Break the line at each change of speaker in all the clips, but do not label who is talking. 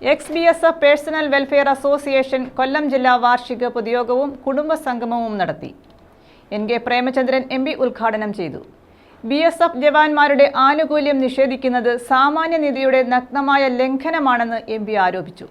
Ex B S F personnel welfare association Kollam ജില്ലാ വാർഷിക പൊതുയോഗവും കുടുംബ സംഗമവും നടത്തി. N K Premachandran M P ഉദ്ഘാടനം ചെയ്തു. ബി എസ് എഫ് ജവാന്മാരുടെ ആനുകൂല്യം നിഷേധിക്കുന്നത് സാമാന്യനിധിയുടെ നഗ്നമായ ലംഘനമാണെന്ന് എം പി ആരോപിച്ചു.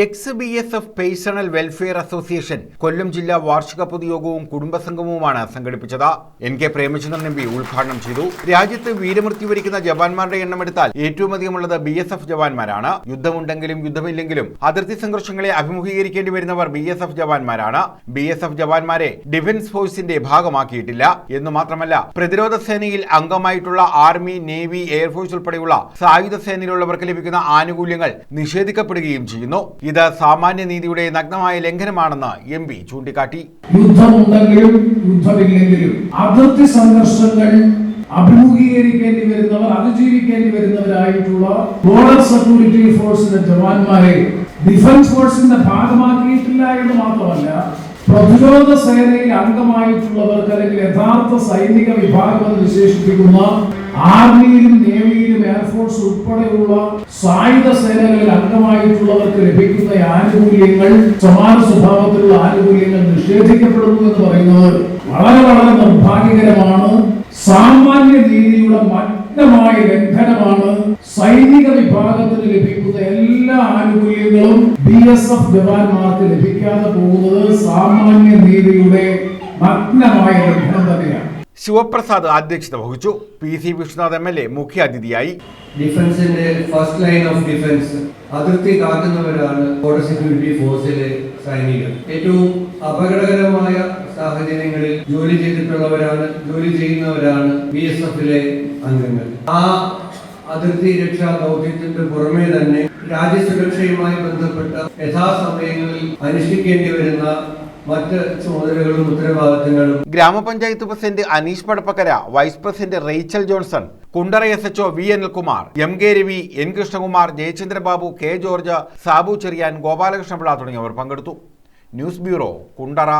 Ex B S F personnel welfare association Kollam ജില്ലാ വാർഷിക പൊതുയോഗവും കുടുംബസംഗമവുമാണ് സംഘടിപ്പിച്ചത്. N K Premachandran M P ഉദ്ഘാടനം ചെയ്തു. രാജ്യത്ത് വീരമൃത്യു വരിക്കുന്ന ജവാന്മാരുടെ എണ്ണം എടുത്താൽ ഏറ്റവും അധികമുള്ളത് ബി എസ് എഫ് ജവാന്മാരാണ്. യുദ്ധമുണ്ടെങ്കിലും യുദ്ധമില്ലെങ്കിലും അതിർത്തി സംഘർഷങ്ങളെ അഭിമുഖീകരിക്കേണ്ടി വരുന്നവർ ബി എസ് എഫ് ജവാന്മാരാണ്. ബി എസ് എഫ് ജവാന്മാരെ ഡിഫൻസ് ഫോഴ്സിന്റെ ഭാഗമാക്കിയിട്ടില്ല. എന്ന് മാത്രമല്ല പ്രതിരോധ സേനയിൽ അംഗമായിട്ടുള്ള ആർമി നേവി എയർഫോഴ്സ് ഉൾപ്പെടെയുള്ള സായുധ സേനയിലുള്ളവർക്ക് ലഭിക്കുന്ന ആനുകൂല്യങ്ങൾ നിഷേധിക്കപ്പെടുകയും ചെയ്യുന്നു. ഇത് സാമാന്യ നീതിയുടെ നഗ്നമായ ലംഘനമാണെന്ന് എം പി ചൂണ്ടിക്കാട്ടി.
യുദ്ധമുണ്ടെങ്കിലും യുദ്ധമില്ലെങ്കിലും അതിർത്തി സംഘർഷങ്ങൾ അഭിമുഖീകരിക്കേണ്ടി വരുന്നവർ അതിജീവിക്കേണ്ടി വരുന്നവരായിട്ടുള്ള ബോർഡർ സെക്യൂരിറ്റി ഫോഴ്സിന്റെ ജവാന്മാരെ ഡിഫൻസ് ഫോഴ്സിന്റെ ഭാഗമാക്കിയിട്ടില്ല എന്ന് മാത്രമല്ല പ്രതിരോധ സേനയിൽ അംഗമായിട്ടുള്ളവർക്ക് അല്ലെങ്കിൽ യഥാർത്ഥ സൈനിക വിഭാഗം എന്ന് വിശേഷിപ്പിക്കുന്ന ആർമിയിലും നേവിയിലും എയർഫോഴ്സ് ഉൾപ്പെടെയുള്ള സായുധ സേനകളിൽ അംഗമായിട്ടുള്ളവർക്ക് ലഭിക്കുന്ന ആനുകൂല്യങ്ങൾ സമാന സ്വഭാവത്തിലുള്ള ആനുകൂല്യങ്ങൾ നിഷേധിക്കപ്പെടുന്നു എന്ന് പറയുന്നത് വളരെ വളരെ നിർഭാഗ്യകരമാണ്. സാമാന്യ രീതിയുടെ മഗ്നമായ ലംഘനമാണ് സൈനിക വിഭാഗത്തിന് ലഭിക്കുന്ന എല്ലാ ആനുകൂല്യങ്ങളും ബി എസ് എഫ് ജവാന്മാർക്ക് ലഭിക്കാതെ പോകുന്നത് സാമാന്യ നീതിയുടെ നഗ്നമായ ലംഘനം തന്നെയാണ്.
ശിവപ്രസാദ് അധ്യക്ഷത വഹിച്ചു. P C Vishnunath M L A മുഖ്യാതിഥിയായി
ഡിഫൻസിന്റെ ഫസ്റ്റ് ലൈൻ ഓഫ് ഡിഫൻസ് അതിർത്തി കാക്കുന്നവരാണ് ബോർഡർ സെക്യൂരിറ്റി ഫോഴ്സിലെ സൈനികർ. ഏറ്റവും അപകടകരമായ സാഹചര്യങ്ങളിൽ ജോലി ചെയ്തിട്ടുള്ളവരാണ് ജോലി ചെയ്യുന്നവരാണ് ബി എസ് എഫിലെ അംഗങ്ങൾ. ആ അതിർത്തി രക്ഷാ ദൗത്യത്തിന്റെ പുറമെ തന്നെ രാജ്യസുരക്ഷയുമായി ബന്ധപ്പെട്ട യഥാസമയങ്ങളിൽ അനുഷ്ഠിക്കേണ്ടി വരുന്ന
ഗ്രാമപഞ്ചായത്ത് president Aneesh Padappakkara vice president Rachel Johnson Kundara S H O V Anilkumar M K Ravi N Krishnakumar Jayachandrababu K George Sabu Cherian Gopalakrishnapillai തുടങ്ങിയവർ പങ്കെടുത്തു. News bureau Kundara.